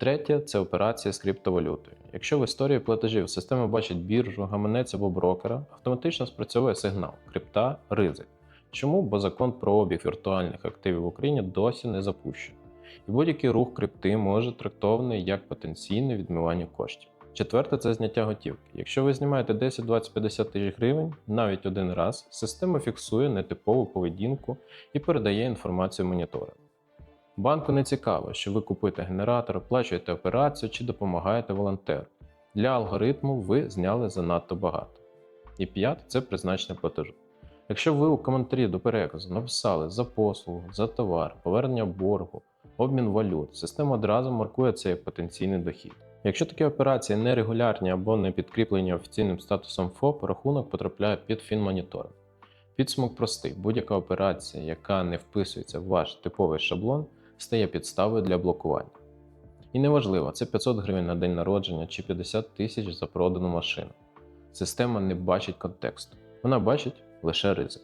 Третє це операція з криптовалютою. Якщо в історії платежів система бачить біржу, гаманець або брокера, автоматично спрацьовує сигнал крипта ризик. Чому? Бо закон про обіг віртуальних активів в Україні досі не запущений. І будь-який рух крипти може трактований як потенційне відмивання коштів. Четверте це зняття готівки. Якщо ви знімаєте 10, 20, 50 тисяч гривень навіть один раз, система фіксує нетипову поведінку і передає інформацію моніторингу. Банку не цікаво, що ви купуєте генератор, оплачуєте операцію чи допомагаєте волонтеру. Для алгоритму ви зняли занадто багато. І п'яте це призначення платежу. Якщо ви у коментарі до переказу написали за послугу, за товар, повернення боргу, обмін валют, система одразу маркує це як потенційний дохід. Якщо такі операції нерегулярні або не підкріплені офіційним статусом ФОП, рахунок потрапляє під фінмоніторинг. Підсумок простий: будь-яка операція, яка не вписується в ваш типовий шаблон, стає підставою для блокування. І неважливо, це 500 гривень на день народження чи 50 тисяч за продану машину. Система не бачить контексту, вона бачить лише ризик.